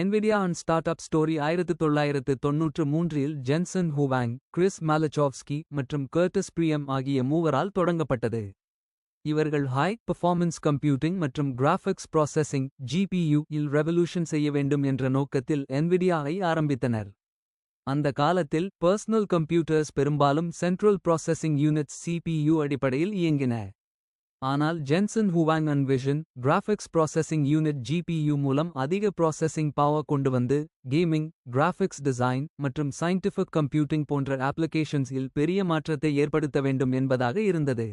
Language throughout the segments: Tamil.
Nvidia and start up story ஆயிரத்து தொள்ளாயிரத்து தொன்னூற்று மூன்றில் ஜென்சன் ஹூவாங் கிறிஸ் மாலச்சோவ்ஸ்கி மற்றும் கர்டிஸ் பிரியம் ஆகிய மூவரால் தொடங்கப்பட்டது. இவர்கள் ஹை பெர்ஃபார்மன்ஸ் கம்ப்யூட்டிங் மற்றும் கிராஃபிக்ஸ் ப்ராசஸிங் ஜிபியு இல் ரெவல்யூஷன் செய்ய வேண்டும் என்ற நோக்கத்தில் என்விடியாவை ஆரம்பித்தனர். அந்த காலத்தில் பர்சனல் கம்ப்யூட்டர்ஸ் பெரும்பாலும் சென்ட்ரல் ப்ராசஸிங் யூனிட்ஸ் சிபியு அடிப்படையில் இயங்கின. ஆனால் Jensen Huang and vision graphics processing unit GPU மூலம் அதிக ப்ராசஸிங் பவர் கொண்டு வந்து கேமிங் கிராஃபிக்ஸ் டிசைன் மற்றும் சயின்டிஃபிக் கம்ப்யூட்டிங் போன்ற அப்ளிகேஷன்ஸில் பெரிய மாற்றத்தை ஏற்படுத்த வேண்டும் என்பதாக இருந்தது.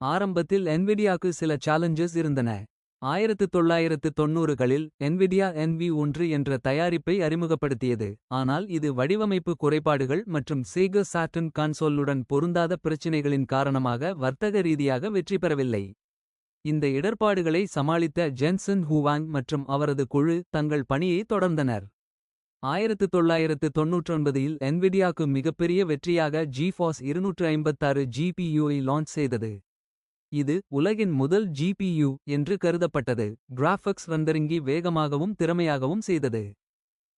ஆரம்பத்தில் என்விடியாக்கு சில சேலஞ்சஸ் இருந்தன. ஆயிரத்து தொள்ளாயிரத்து தொன்னூறுகளில் என்விடியா என்வி ஒன்று என்ற தயாரிப்பை அறிமுகப்படுத்தியது. ஆனால் இது வடிவமைப்பு குறைபாடுகள் மற்றும் சேக சாட்டன் கான்சோல்லுடன் பொருந்தாத பிரச்சினைகளின் காரணமாக வர்த்தக ரீதியாக வெற்றி பெறவில்லை. இந்த இடர்பாடுகளை சமாளித்த ஜென்சன் ஹூவாங் மற்றும் அவரது குழு தங்கள் பணியை தொடர்ந்தனர். ஆயிரத்து தொள்ளாயிரத்து தொன்னூற்றொன்பதில் என்விடியாக்கு மிகப்பெரிய வெற்றியாக ஜிஃபாஸ் இருநூற்று ஐம்பத்தாறு ஜிபியூஐ லான்ச் செய்தது. இது உலகின் முதல் ஜிபியு என்று கருதப்பட்டது. கிராஃபிக்ஸ் வந்தரங்கி வேகமாகவும் திறமையாகவும் செய்தது.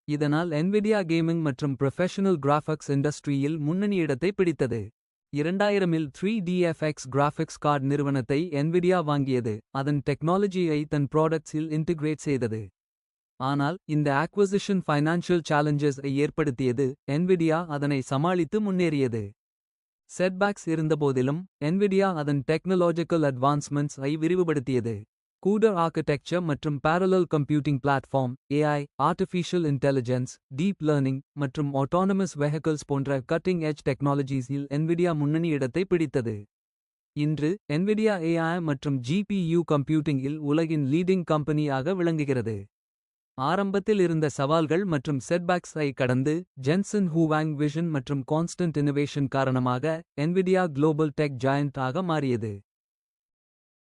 இதனால் என்விடியா கேமிங் மற்றும் ப்ரொஃபஷனல் கிராஃபிக்ஸ் இண்டஸ்ட்ரியில் முன்னணி இடத்தை பிடித்தது. இரண்டாயிரமில் த்ரீ டிஎஃப்எக்ஸ் கிராஃபிக்ஸ் கார்டு நிறுவனத்தை என்விடியா வாங்கியது. அதன் டெக்னாலஜியை தன் ப்ராடக்ட்ஸில் இன்டிகிரேட் செய்தது. ஆனால் இந்த ஆக்வசிஷன் ஃபைனான்ஷியல் சேலஞ்சஸ் ஏற்படுத்தியது. என்விடியா அதனை சமாளித்து முன்னேறியது. செட்பேக்ஸ் இருந்தபோதிலும் என்விடியா அதன் டெக்னாலஜிக்கல் அட்வான்ஸ்மெண்ட்ஸ் ஐ விரிவுபடுத்தியது. கூடர் ஆர்கிடெக்சர் மற்றும் parallel computing platform AI artificial intelligence deep learning மற்றும் ஆட்டோனமஸ் வெஹிக்கிள்ஸ் போன்ற கட்டிங் எட்ஜ் டெக்னாலஜிஸில் என்விடியா முன்னணி இடத்தை பிடித்தது. இன்று என்விடியா ஏஐ மற்றும் ஜிபியூ கம்ப்யூட்டிங்கில் உலகின் லீடிங் கம்பெனியாக விளங்குகிறது. ஆரம்பத்தில் இருந்த சவால்கள் மற்றும் செட்பேக்ஸை கடந்து ஜென்சன் ஹூவாங் விஷன் மற்றும் கான்ஸ்டன்ட் இனோவேஷன் காரணமாக என்விடியா குளோபல் டெக் ஜாயண்ட் ஆக மாறியது.